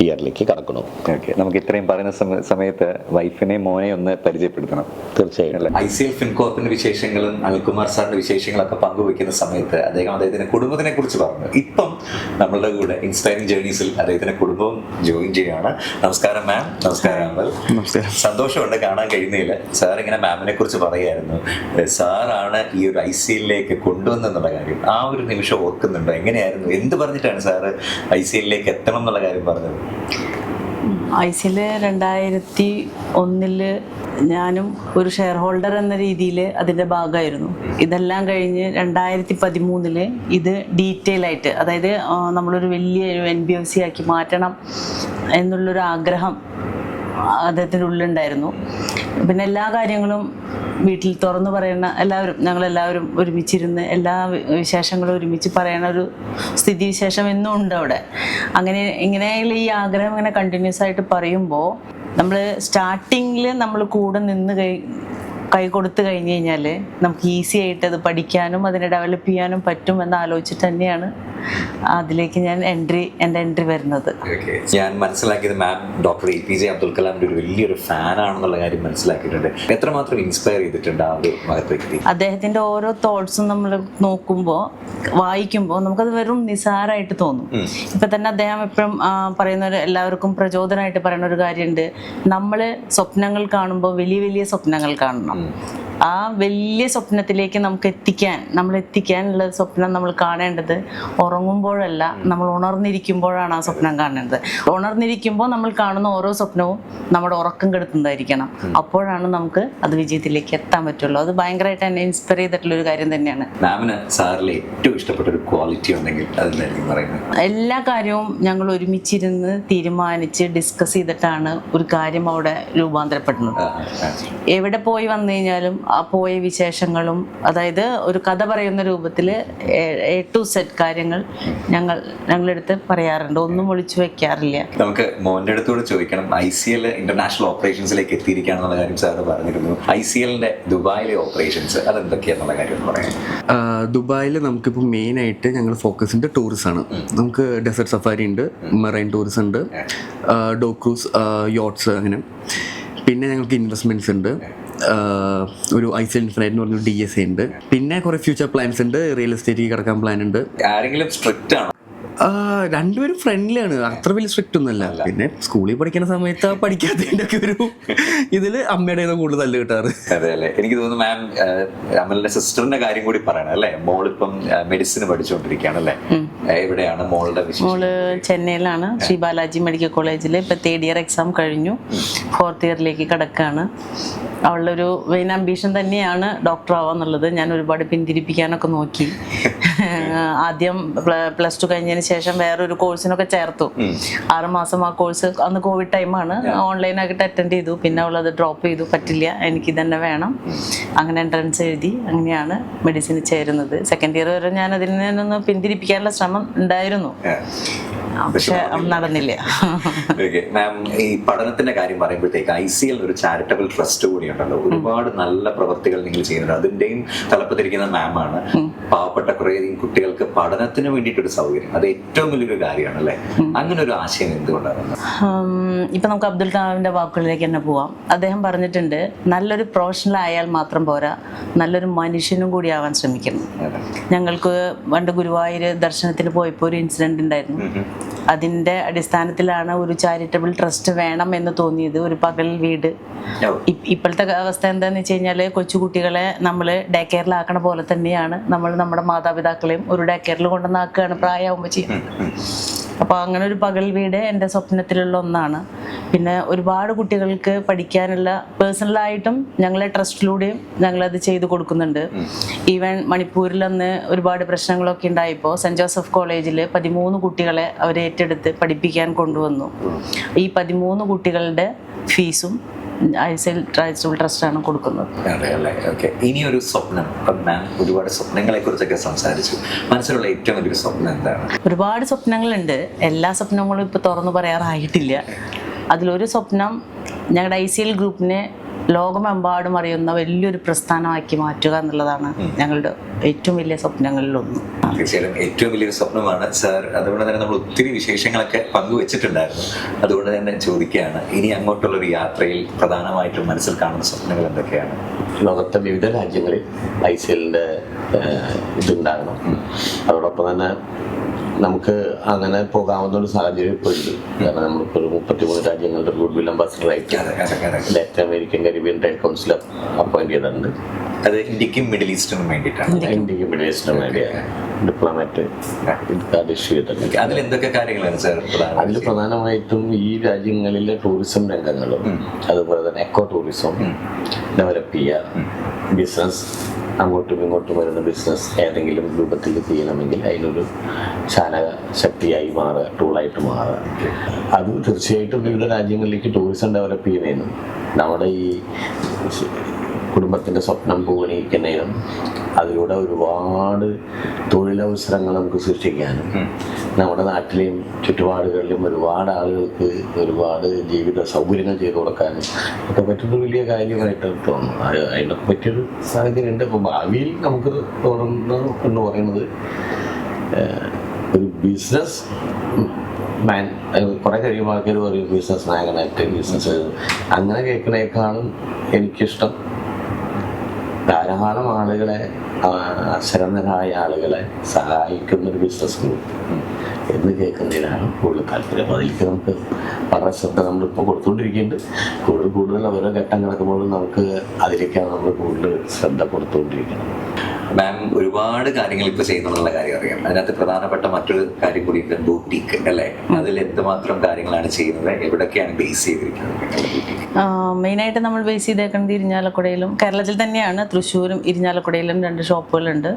ഇയറിലേക്ക് കടക്കണം ഓക്കെ. നമുക്ക് ഇത്രയും പറയുന്ന സമ- സമയത്ത് വൈഫിനെ മോനെ ഒന്ന് പരിചയപ്പെടുത്തണം. തീർച്ചയായിട്ടും. ഐ സി എൽ ഫിൻകോർപ്പിന്റെ വിശേഷങ്ങളും അനിൽകുമാർ സാറിന്റെ വിശേഷങ്ങളൊക്കെ പങ്കുവെക്കുന്ന സമയത്ത് അദ്ദേഹം അദ്ദേഹത്തിന്റെ കുടുംബത്തിനെ കുറിച്ച് പറഞ്ഞു. ഇപ്പം നമ്മളുടെ കൂടെ ഇൻസ്പയറിംഗ് ജേർണീസിൽ അദ്ദേഹത്തിന്റെ കുടുംബവും ജോയിൻ ചെയ്യാണ് നമസ്കാരം മാം നമസ്കാരം അമ്പൽ നമസ്കാരം. സന്തോഷമുണ്ട് കാണാൻ കഴിയുന്നില്ല സാർ ഇങ്ങനെ മാമിനെ കുറിച്ച് പറയുമായിരുന്നു സാറാണ് ഈ ഒരു ഐ സി എല്ലിലേക്ക് കൊണ്ടുവന്നെന്നുള്ള കാര്യം. ആ ഒരു നിമിഷം ഓർക്കുന്നുണ്ടോ? എങ്ങനെയായിരുന്നു? എന്ത് പറഞ്ഞിട്ടാണ് സാറ് ഐ സി എല്ലിലേക്ക് എത്തണം എന്നുള്ള കാര്യം പറഞ്ഞത്? ഐ സിയിൽ രണ്ടായിരത്തി ഒന്നിൽ ഞാനും ഒരു ഷെയർ ഹോൾഡർ എന്ന രീതിയിൽ അതിന്റെ ഭാഗമായിരുന്നു. ഇതെല്ലാം കഴിഞ്ഞ് രണ്ടായിരത്തി പതിമൂന്നിൽ ഇത് ഡീറ്റെയിൽ ആയിട്ട് അതായത് നമ്മളൊരു വലിയ എൻ ബി എഫ് സി ആക്കി മാറ്റണം എന്നുള്ളൊരു ആഗ്രഹം അദ്ദേഹത്തിന്റെ ഉള്ളിലുണ്ടായിരുന്നു പിന്നെ എല്ലാ കാര്യങ്ങളും വീട്ടിൽ തുറന്നു പറയുന്ന എല്ലാവരും ഞങ്ങളെല്ലാവരും ഒരുമിച്ചിരുന്ന് എല്ലാ വിശേഷങ്ങളും ഒരുമിച്ച് പറയുന്ന ഒരു സ്ഥിതിവിശേഷം എന്നും ഉണ്ട് അവിടെ. അങ്ങനെ ഇങ്ങനെയുള്ള ഈ ആഗ്രഹം ഇങ്ങനെ കണ്ടിന്യൂസ് ആയിട്ട് പറയുമ്പോൾ നമ്മൾ സ്റ്റാർട്ടിങ്ങിൽ നമ്മൾ കൂടെ നിന്ന് കൈ കൈ കൊടുത്തു കഴിഞ്ഞ് കഴിഞ്ഞാൽ നമുക്ക് ഈസി ആയിട്ട് അത് പഠിക്കാനും അതിനെ ഡെവലപ്പ് ചെയ്യാനും പറ്റും എന്ന് ആലോചിച്ചിട്ട് തന്നെയാണ് അതിലേക്ക് ഞാൻ എൻട്രി എന്റെ എൻട്രി വരുന്നത്. ഞാൻ മനസ്സിലാക്കിയത് ma'am doctor A P J Abdul കലാമിന്റെ ഒരു വലിയൊരു ഫാനാണെന്നുള്ള കാര്യം മനസ്സിലാക്കിയിട്ടുണ്ട്. എത്രമാത്രം ഇൻസ്പയർ ചെയ്തിട്ടുണ്ട് ആ ഒരു വ്യക്തി അദ്ദേഹത്തിന്റെ ഓരോ തോട്ട്സും നമ്മൾ നോക്കുമ്പോൾ വായിക്കുമ്പോൾ നമുക്കത് വെറും നിസാരമായിട്ട് തോന്നും. ഇപ്പൊ തന്നെ അദ്ദേഹം എപ്പോഴും പറയുന്ന ഒരു എല്ലാവർക്കും പ്രചോദനമായിട്ട് പറയുന്ന ഒരു കാര്യമുണ്ട്. നമ്മൾ സ്വപ്നങ്ങൾ കാണുമ്പോൾ വലിയ വലിയ സ്വപ്നങ്ങൾ കാണണം. ആ വലിയ സ്വപ്നത്തിലേക്ക് നമുക്ക് എത്തിക്കാൻ നമ്മൾ എത്തിക്കാനുള്ള സ്വപ്നം നമ്മൾ കാണേണ്ടത് ഉറങ്ങുമ്പോഴല്ല നമ്മൾ ഉണർന്നിരിക്കുമ്പോഴാണ് ആ സ്വപ്നം കാണേണ്ടത്. ഉണർന്നിരിക്കുമ്പോൾ നമ്മൾ കാണുന്ന ഓരോ സ്വപ്നവും നമ്മുടെ ഉറക്കം കെടുത്തുന്നതായിരിക്കണം. അപ്പോഴാണ് നമുക്ക് അത് വിജയത്തിലേക്ക് എത്താൻ പറ്റുള്ളൂ. അത് ഭയങ്കരമായിട്ട് എന്നെ ഇൻസ്പയർ ചെയ്തിട്ടുള്ള ഒരു കാര്യം തന്നെയാണ്. മാമിന് സാറിലെ ഏറ്റവും ഇഷ്ടപ്പെട്ട ഒരു ക്വാളിറ്റി ഉണ്ടെങ്കിൽ പറയുന്നത്? എല്ലാ കാര്യവും ഞങ്ങൾ ഒരുമിച്ചിരുന്ന് തീരുമാനിച്ച് ഡിസ്കസ് ചെയ്തിട്ടാണ് ഒരു കാര്യം അവിടെ രൂപാന്തരപ്പെടുന്നത്. എവിടെ പോയി വന്നു കഴിഞ്ഞാലും പോയ വിശേഷങ്ങളും അതായത് ഒരു കഥ പറയുന്ന രൂപത്തിൽ എ ടു സെറ്റ് കാര്യങ്ങൾ ഞങ്ങൾ ഞങ്ങളുടെ അടുത്ത് പറയാറുണ്ട്. ഒന്നും ഒളിച്ചു വെക്കാറില്ല. നമുക്ക് മോന്റെ അടുത്തോട് ചോദിക്കണം. ഐ സി എൽ ഇന്റർനാഷണൽ ഓപ്പറേഷൻസിലേക്ക് എത്തിയിരിക്കുകയാണെന്നുള്ള കാര്യം സാറ് പറഞ്ഞിരുന്നു. ഐ സി എല്ലിന്റെ ദുബായിലെ ഓപ്പറേഷൻസ് അതെന്തൊക്കെയാണെന്നുള്ള കാര്യം പറയാം ദുബായിൽ നമുക്കിപ്പോൾ മെയിൻ ആയിട്ട് ഞങ്ങൾ ഫോക്കസ് ഉണ്ട് ടൂറിസം ആണ് നമുക്ക് ഡെസേർട്ട് സഫാരി ഉണ്ട് മറൈൻ ടൂറിസം ഉണ്ട് ഡോക്രൂസ് യോട്ട്സ് അങ്ങനെ. പിന്നെ ഞങ്ങൾക്ക് ഇൻവെസ്റ്റ്മെന്റ്സ് ഉണ്ട്. ഒരു ഐ സി ഇൻഫിനൈറ്റ് എന്ന് പറഞ്ഞൊരു ഡി എസ് ഉണ്ട്. പിന്നെ കുറേ ഫ്യൂച്ചർ പ്ലാൻസ് ഉണ്ട്. റിയൽ എസ്റ്റേറ്റിൽ കിടക്കാൻ പ്ലാൻ ഉണ്ട്. ആരെങ്കിലും സ്ട്രിക്റ്റ് ആണ്? ആ, രണ്ടുപേരും ഫ്രണ്ട്ലി ആണ്. അത്ര വലിയ സ്ട്രിക്റ്റ് ഒന്നുമല്ല. പിന്നെ സ്കൂളിൽ പഠിക്കുന്ന സമയത്ത് പഠിക്കാത്തതിന്റെ ഒക്കെ ഒരു ഇതിൽ അമ്മയുടെ കൂടുതൽ തല്ല് കിട്ടാറ്? അതെ അല്ലെ. എനിക്ക് തോന്നുന്നു മാം അമലിന്റെ സിസ്റ്ററിന്റെ കാര്യം കൂടി പറയണം അല്ലേ? മോളിപ്പം മെഡിസിൻ പഠിച്ചുകൊണ്ടിരിക്കുകയാണ് അല്ലെ? എവിടെയാണ് മോളുടെ വിശേഷം മോൾ ചെന്നൈയിലാണ്. ശ്രീ ബാലാജി മെഡിക്കൽ കോളേജിൽ ഇപ്പൊ തേർഡ് ഇയർ എക്സാം കഴിഞ്ഞു. ഫോർത്ത് ഇയറിലേക്ക് കിടക്കുകയാണ് അവളുടെ ഒരു മെയിൻ അംബീഷൻ തന്നെയാണ് ഡോക്ടർ ആവാന്നുള്ളത്. ഞാൻ ഒരുപാട് പിന്തിരിപ്പിക്കാനൊക്കെ നോക്കി. ആദ്യം പ്ലസ് ടു കഴിഞ്ഞതിന് ശേഷം വേറൊരു കോഴ്സിനൊക്കെ ചേർത്തു. ആറുമാസം ആ കോഴ്സ് അന്ന് കോവിഡ് ടൈമാണ് ഓൺലൈനായിട്ട് അറ്റൻഡ് ചെയ്തു. പിന്നെ അവളത് ഡ്രോപ്പ് ചെയ്തു. പറ്റില്ല. എനിക്ക് തന്നെ വേണം. അങ്ങനെ എൻട്രൻസ് എഴുതി അങ്ങനെയാണ് മെഡിസിൻ ചേരുന്നത്. സെക്കൻഡ് ഇയർ വരെ ഞാൻ അതിൽ നിന്നൊന്ന് പിന്തിരിപ്പിക്കാനുള്ള ശ്രമം ഉണ്ടായിരുന്നു. പക്ഷെ നടന്നില്ല. മാം ഈ പഠനത്തിന്റെ കാര്യം പറയുമ്പോഴത്തേക്ക് ഐ സി എൽ ഒരു ചാരിറ്റബിൾ ട്രസ്റ്റ് കൂടിയുണ്ടല്ലോ ഒരുപാട് നല്ല പ്രവർത്തികൾ നിങ്ങൾ ചെയ്യുന്നുണ്ട്. അതിന്റെയും തലപ്പത്തിരിക്കുന്ന മാം ആണ്. പാവപ്പെട്ട കുറേയധികം കുട്ടികൾക്ക് പഠനത്തിന് വേണ്ടിയിട്ടൊരു സൗകര്യം. അത് ഏറ്റവും വലിയൊരു കാര്യമാണ് അല്ലേ അങ്ങനെ ഒരു ആശയം എന്തുകൊണ്ടാണ് ഇപ്പൊ നമുക്ക് അബ്ദുൽ കലാമിന്റെ വാക്കുകളിലേക്ക് തന്നെ പോവാം. അദ്ദേഹം പറഞ്ഞിട്ടുണ്ട് നല്ലൊരു പ്രൊഫഷണൽ ആയാൽ മാത്രം പോരാ. നല്ലൊരു മനുഷ്യനും കൂടി ആവാൻ ശ്രമിക്കണം. ഞങ്ങൾക്ക് പണ്ട് ഗുരുവായൂർ ദർശനത്തിന് പോയപ്പോൾ ഒരു ഇൻസിഡന്റ് ഉണ്ടായിരുന്നു. അതിന്റെ അടിസ്ഥാനത്തിലാണ് ഒരു ചാരിറ്റബിൾ ട്രസ്റ്റ് വേണം എന്ന് തോന്നിയത് ഒരു പകൽ വീട്. ഇപ്പോഴത്തെ അവസ്ഥ എന്താന്ന് വെച്ച് കഴിഞ്ഞാൽ കൊച്ചുകുട്ടികളെ നമ്മൾ ഡേ കെയറിലാക്കണ പോലെ തന്നെയാണ്. നമ്മൾ നമ്മുടെ മാതാപിതാക്കളെയും ഒരു ഡേ കെയറിൽ കൊണ്ടുവന്നാക്കുകയാണ് പ്രായമാകുമ്പോൾ ചെയ്യുന്നത് അപ്പോൾ അങ്ങനെ ഒരു പകൽ വീട് എന്റെ സ്വപ്നത്തിലുള്ള ഒന്നാണ്. പിന്നെ ഒരുപാട് കുട്ടികൾക്ക് പഠിക്കാനുള്ള പേഴ്സണലായിട്ടും ഞങ്ങളെ ട്രസ്റ്റിലൂടെയും ഞങ്ങളത് ചെയ്തു കൊടുക്കുന്നുണ്ട്. ഈവൻ മണിപ്പൂരിൽ അന്ന് ഒരുപാട് പ്രശ്നങ്ങളൊക്കെ ഉണ്ടായപ്പോൾ സെന്റ് ജോസഫ് കോളേജിൽ പതിമൂന്ന് കുട്ടികളെ അവരേറ്റെടുത്ത് പഠിപ്പിക്കാൻ കൊണ്ടുവന്നു. ഈ പതിമൂന്ന് കുട്ടികളുടെ ഫീസും ഐസൽ ചാരിറ്റബിൾ ട്രസ്റ്റാണ് കൊടുക്കുന്നത്. ആണ് ഓക്കെ ഇനി ഒരു സ്വപ്നം. മാം ഒരുപാട് സ്വപ്നങ്ങളെ കുറിച്ചൊക്കെ സംസാരിച്ചു. മനസ്സിലുള്ള ഏറ്റവും വലിയൊരു സ്വപ്നം എന്താണ്? ഒരുപാട് സ്വപ്നങ്ങളുണ്ട്. എല്ലാ സ്വപ്നങ്ങളും ഇപ്പോൾ തുറന്നു പറയാറായിട്ടില്ല. അതിലൊരു സ്വപ്നം ഞങ്ങളുടെ ഐ സി എൽ ഗ്രൂപ്പിനെ ലോകമെമ്പാടും അറിയുന്ന വലിയൊരു പ്രസ്ഥാനമാക്കി മാറ്റുക എന്നുള്ളതാണ് ഞങ്ങളുടെ ഏറ്റവും വലിയ സ്വപ്നങ്ങളിലൊന്ന്. തീർച്ചയായും ഏറ്റവും വലിയൊരു സ്വപ്നമാണ്. സാർ അതുകൊണ്ട് തന്നെ നമ്മൾ ഒത്തിരി വിശേഷങ്ങളൊക്കെ പങ്കുവച്ചിട്ടുണ്ടായിരുന്നു. അതുകൊണ്ട് തന്നെ ചോദിക്കുകയാണ് ഇനി അങ്ങോട്ടുള്ള ഒരു യാത്രയിൽ പ്രധാനമായിട്ടും മനസ്സിൽ കാണുന്ന സ്വപ്നങ്ങൾ എന്തൊക്കെയാണ്? ലോകത്തെ വിവിധ രാജ്യങ്ങളിൽ ഐ സി എല്ലിന്റെ ഇതുണ്ടാകണം. അതോടൊപ്പം തന്നെ നമുക്ക് അങ്ങനെ പോകാവുന്ന ഒരു സാഹചര്യം ഇപ്പോൾ ഉണ്ട്. കാരണം നമ്മളിപ്പോൾ ഒരു മുപ്പത്തിമൂന്ന് രാജ്യങ്ങളുടെ ഗുഡ് വിൽ അതെ അതെ Latin American Caribbean trade council appoint ചെയ്തിട്ടുണ്ട്. അത് ഇന്ത്യക്കും മിഡിൽ ഈസ്റ്റിനും വേണ്ടിയിട്ടാണ്. ഇന്ത്യക്കും മിഡിൽ ഈസ്റ്റിനും വേണ്ടി ഡിപ്ലോമാറ്റ് അതിൽ എന്തൊക്കെ കാര്യങ്ങളാണ് സാർ അതിൽ പ്രധാനമായിട്ടും പ്രധാനമായിട്ടും ഈ രാജ്യങ്ങളിലെ ടൂറിസം രംഗങ്ങളും അതുപോലെ തന്നെ എക്കോ ടൂറിസം ഡെവലപ്പ് ചെയ്യുക ബിസിനസ് അങ്ങോട്ടും ഇങ്ങോട്ടും വരുന്ന ബിസിനസ് ഏതെങ്കിലും രൂപത്തിൽ ചെയ്യണമെങ്കിൽ അതിനൊരു ചാലക ശക്തിയായി മാറുക ടൂളായിട്ട് മാറുക. അത് തീർച്ചയായിട്ടും വിവിധ രാജ്യങ്ങളിലേക്ക് ടൂറിസം ഡെവലപ്പ് ചെയ്യുന്നതിനും നമ്മുടെ ഈ കുടുംബത്തിന്റെ സ്വപ്നം പൂവണിക്കുന്നതിനും അതിലൂടെ ഒരുപാട് തൊഴിലവസരങ്ങൾ നമുക്ക് സൃഷ്ടിക്കാനും നമ്മുടെ നാട്ടിലെയും ചുറ്റുപാടുകളിലും ഒരുപാട് ആളുകൾക്ക് ഒരുപാട് ജീവിത സൗകര്യങ്ങൾ ചെയ്തു കൊടുക്കാനും ഒക്കെ പറ്റുന്ന വലിയ കാര്യമായിട്ട് തോന്നുന്നു അത് അതിനൊക്കെ പറ്റിയൊരു സാഹചര്യം ഉണ്ട് അപ്പോൾ ഭാവിയിൽ നമുക്ക് തോന്നുന്നു എന്ന് പറയുന്നത് ഒരു ബിസിനസ് മാൻ കുറെ കഴിയുമ്പോൾ ആൾക്കാർ പറയും ബിസിനസ് മാഗനായിട്ട് ബിസിനസ് അങ്ങനെ കേൾക്കുന്നേക്കാളും എനിക്കിഷ്ടം ധാരാളം ആളുകളെ ആ, അശരണരായ ആളുകളെ സഹായിക്കുന്ന ഒരു ബിസിനസ് ഗ്രൂപ്പ് എന്ന് കേൾക്കുന്നതിനാണ് കൂടുതൽ താല്പര്യം. അതിലേക്ക് നമുക്ക് വളരെ ശ്രദ്ധ നമ്മളിപ്പോൾ കൊടുത്തുകൊണ്ടിരിക്കുന്നുണ്ട്. കൂടുതൽ കൂടുതൽ ഓരോ ഘട്ടം കിടക്കുമ്പോഴും നമുക്ക് അതിലേക്കാണ് നമ്മൾ കൂടുതൽ ശ്രദ്ധ കൊടുത്തുകൊണ്ടിരിക്കുന്നത്. മാം ഒരുപാട് കാര്യങ്ങൾ ഇപ്പൊ ചെയ്യുന്നുള്ള കാര്യം അറിയാം. അതിനകത്ത് പ്രധാനപ്പെട്ട മറ്റൊരു കാര്യം കൂടി ഇപ്പൊ ബൂട്ടീക്ക് അല്ലേ അതിൽ എന്തുമാത്രം കാര്യങ്ങളാണ് ചെയ്യുന്നത്? എവിടൊക്കെയാണ് ബേസ് ചെയ്തിരിക്കുന്നത്? മെയിനായിട്ട് നമ്മൾ ബേസ് ചെയ്തേക്കുന്നത് ഇരിഞ്ഞാലക്കുടയിലും കേരളത്തിൽ തന്നെയാണ്. തൃശ്ശൂരും ഇരിഞ്ഞാലക്കുടയിലും രണ്ട് ഷോപ്പുകളുണ്ട്.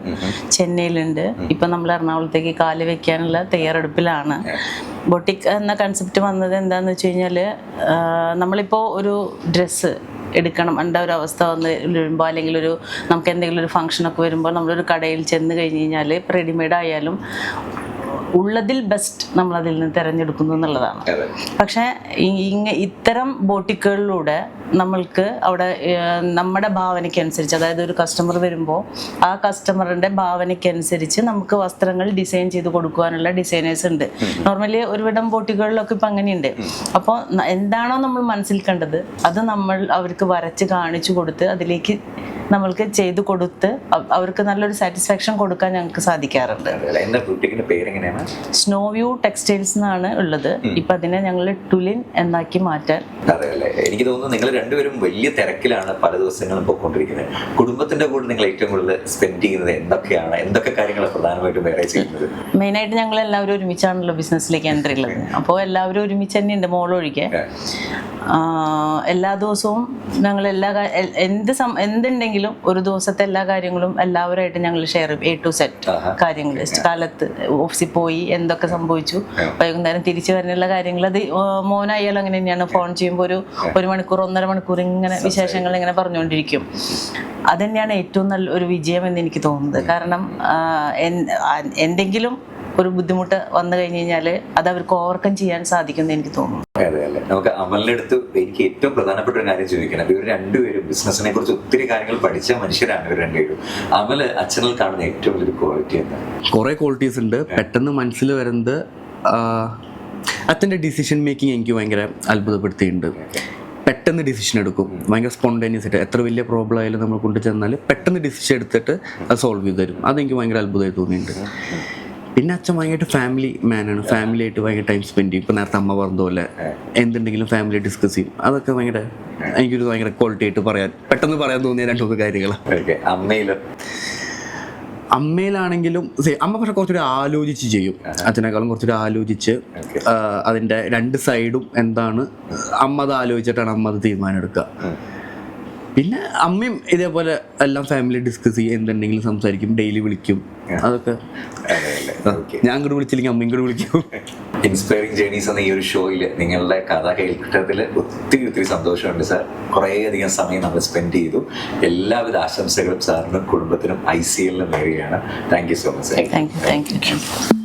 ചെന്നൈയിലുണ്ട്. ഇപ്പം നമ്മൾ എറണാകുളത്തേക്ക് കാൽ വെക്കാനുള്ള തയ്യാറെടുപ്പിലാണ്. ബൊട്ടിക് എന്ന കൺസെപ്റ്റ് വന്നത് എന്താന്ന് വെച്ച് കഴിഞ്ഞാൽ നമ്മളിപ്പോൾ ഒരു ഡ്രസ്സ് എടുക്കണം. എന്റെ ഒരു അവസ്ഥ വന്ന് വരുമ്പോൾ അല്ലെങ്കിൽ ഒരു നമുക്ക് എന്തെങ്കിലും ഒരു ഫംഗ്ഷനൊക്കെ വരുമ്പോൾ നമ്മളൊരു കടയിൽ ചെന്ന് കഴിഞ്ഞ് കഴിഞ്ഞാൽ റെഡിമെയ്ഡ് ആയാലും ഉള്ളതിൽ ബെസ്റ്റ് നമ്മൾ അതിൽ നിന്ന് തിരഞ്ഞെടുക്കുന്നു എന്നുള്ളതാണ്. പക്ഷെ ഇങ്ങ ഇത്തരം ബോട്ടിക്കുകളിലൂടെ നമ്മൾക്ക് അവിടെ നമ്മുടെ നമ്മുടെ ഭാവനയ്ക്കനുസരിച്ച് അതായത് ഒരു കസ്റ്റമർ വരുമ്പോൾ ആ കസ്റ്റമറിന്റെ ഭാവനയ്ക്കനുസരിച്ച് നമുക്ക് വസ്ത്രങ്ങൾ ഡിസൈൻ ചെയ്ത് കൊടുക്കുവാനുള്ള ഡിസൈനേഴ്സ് ഉണ്ട്. നോർമലി ഒരുവിധം ബോട്ടിക്കുകളിലൊക്കെ ഇപ്പം അങ്ങനെയുണ്ട്. അപ്പോൾ എന്താണോ നമ്മൾ മനസ്സിൽ കണ്ടത് അത് നമ്മൾ അവർക്ക് വരച്ച് കാണിച്ചു കൊടുത്ത് അതിലേക്ക് നമ്മൾക്ക് ചെയ്ത് കൊടുത്ത് അവർക്ക് നല്ലൊരു സാറ്റിസ്ഫാക്ഷൻ കൊടുക്കാൻ ഞങ്ങൾക്ക് സാധിക്കാറുണ്ട്. സ്നോ വ്യൂ ടെക്സ്റ്റൈൽസ് എന്നാണ് ഉള്ളത്. ഇപ്പൊ അതിനെ ഞങ്ങൾ ടുലിൻ എന്നാക്കി മാറ്റാൻ. എനിക്ക് തോന്നുന്നു നിങ്ങൾ രണ്ടുപേരും വലിയ തിരക്കിലാണ് പല ദിവസങ്ങളും പോയിക്കൊണ്ടിരിക്കുന്നത് കുടുംബത്തിന്റെ കൂടെ നിങ്ങൾ ഏറ്റവും കൂടുതൽ സ്പെൻഡ് ചെയ്യുന്നത് എന്തൊക്കെയാണ്? എന്തൊക്കെ കാര്യങ്ങളാണ് പ്രധാനമായിട്ടും വേറെ ചെയ്യുന്നത്? മെയിനായിട്ട് ഞങ്ങൾ എല്ലാവരും ഒരുമിച്ചാണല്ലോ ബിസിനസ്സിലേക്ക് എൻട്രി ഉള്ളത്. അപ്പോൾ എല്ലാവരും ഒരുമിച്ച് തന്നെയുണ്ട് മോളൊഴികെ. ആഹ് എല്ലാ ദിവസവും ഞങ്ങൾ എല്ലാ എന്ത് സം എന്തുണ്ടെങ്കിലും ഒരു ദിവസത്തെ എല്ലാ കാര്യങ്ങളും എല്ലാവരുമായിട്ട് ഞങ്ങൾ ഷെയർ ചെയ്യും എ ടു സെറ്റ്. കാര്യങ്ങൾ. കാലത്ത് ഓഫീസിൽ പോയി എന്തൊക്കെ സംഭവിച്ചു വൈകുന്നേരം തിരിച്ചു വരാനുള്ള കാര്യങ്ങൾ. അത് മോനായാലും അങ്ങനെ തന്നെയാണ്. ഫോൺ ചെയ്യുമ്പോൾ ഒരു ഒരു മണിക്കൂർ ഒന്നര മണിക്കൂർ ഇങ്ങനെ വിശേഷങ്ങൾ ഇങ്ങനെ പറഞ്ഞുകൊണ്ടിരിക്കും. അത് തന്നെയാണ് ഏറ്റവും നല്ല ഒരു വിജയം എന്ന് എനിക്ക് തോന്നുന്നത്. കാരണം എന്തെങ്കിലും ഒരു ബുദ്ധിമുട്ട് വന്നു കഴിഞ്ഞ് കഴിഞ്ഞാൽ അത് അവർക്ക് ഓവർകം ചെയ്യാൻ സാധിക്കുമെന്ന് എനിക്ക് തോന്നുന്നു. നമുക്ക് അമലിന്റെ അടുത്ത് എനിക്ക് ഏറ്റവും പ്രധാനപ്പെട്ട ഒരു കാര്യം ചോദിക്കണം. ഇവർ രണ്ടുപേരും ബിസിനസിനെ കുറിച്ച് ഒത്തിരി കാര്യങ്ങൾ പഠിച്ച മനുഷ്യരാണ് ഇവർ രണ്ടുപേരും. അമൽ അച്ഛനിൽ കാണുന്ന ഏറ്റവും വലിയൊരു ക്വാളിറ്റി എന്താണ് കുറെ ക്വാളിറ്റീസ് ഉണ്ട്. പെട്ടെന്ന് മനസ്സിൽ വരുന്നത് അച്ഛന്റെ ഡിസിഷൻ മേക്കിംഗ് എനിക്ക് ഭയങ്കര അത്ഭുതപ്പെടുത്തിയിട്ടുണ്ട്. പെട്ടെന്ന് ഡിസിഷൻ എടുക്കും. ഭയങ്കര സ്പോണ്ടേനിയസ് ആയിട്ട്. എത്ര വലിയ പ്രോബ്ലം ആയാലും നമ്മൾ കൊണ്ടു ചെന്നാൽ പെട്ടെന്ന് ഡിസിഷൻ എടുത്തിട്ട് അത് സോൾവ് ചെയ്ത് തരും. അതെനിക്ക് ഭയങ്കര അത്ഭുതമായി തോന്നിയിട്ടുണ്ട്. പിന്നെ അച്ഛൻ ഭയങ്കരമായിട്ട് ഫാമിലി മാനാണ് ഫാമിലി ആയിട്ട് ഭയങ്കര ടൈം സ്പെൻഡ് ചെയ്യും. ഇപ്പം നേരത്തെ അമ്മ പറഞ്ഞ പോലെ എന്തുണ്ടെങ്കിലും ഫാമിലി ഡിസ്കസ് ചെയ്യും. അതൊക്കെ ഭയങ്കര എനിക്കൊരു ഭയങ്കര ക്വാളിറ്റി ആയിട്ട് പറയാൻ പെട്ടെന്ന് പറയാൻ തോന്നിയ രണ്ട് മൂന്ന് കാര്യങ്ങളാണ് അമ്മയിലും? അമ്മയിലാണെങ്കിലും അമ്മ പക്ഷെ കുറച്ചുകൂടി ആലോചിച്ച് ചെയ്യും. അച്ഛനേക്കാളും കുറച്ചുകൂടി ആലോചിച്ച്. അതിന്റെ രണ്ട് സൈഡും എന്താണ് അമ്മ അത് ആലോചിച്ചിട്ടാണ് അമ്മ അത് തീരുമാനം എടുക്കുക. പിന്നെ അമ്മയും ഇതേപോലെ എല്ലാം ഫാമിലി ഡിസ്കസ് ചെയ്യുക എന്തുണ്ടെങ്കിലും സംസാരിക്കും ഡെയിലി വിളിക്കും. അതൊക്കെ. ഞാൻ ഇങ്ങോട്ട് വിളിച്ചില്ലെങ്കിൽ അമ്മയും കൂടെ വിളിക്കും. ഇൻസ്പയറിംഗ് ജേണീസ് എന്ന ഈ ഒരു ഷോയിൽ നിങ്ങളുടെ കഥ കേൾക്കിട്ടതിൽ ഒത്തിരി ഒത്തിരി സന്തോഷമുണ്ട് സാർ. കുറേയധികം സമയം നമ്മൾ സ്പെൻഡ് ചെയ്തു. എല്ലാവിധ ആശംസകളും സാറിനും കുടുംബത്തിനും ഐ സി എല്ലിനും നേരുകയാണ് thank you so much thank you thank you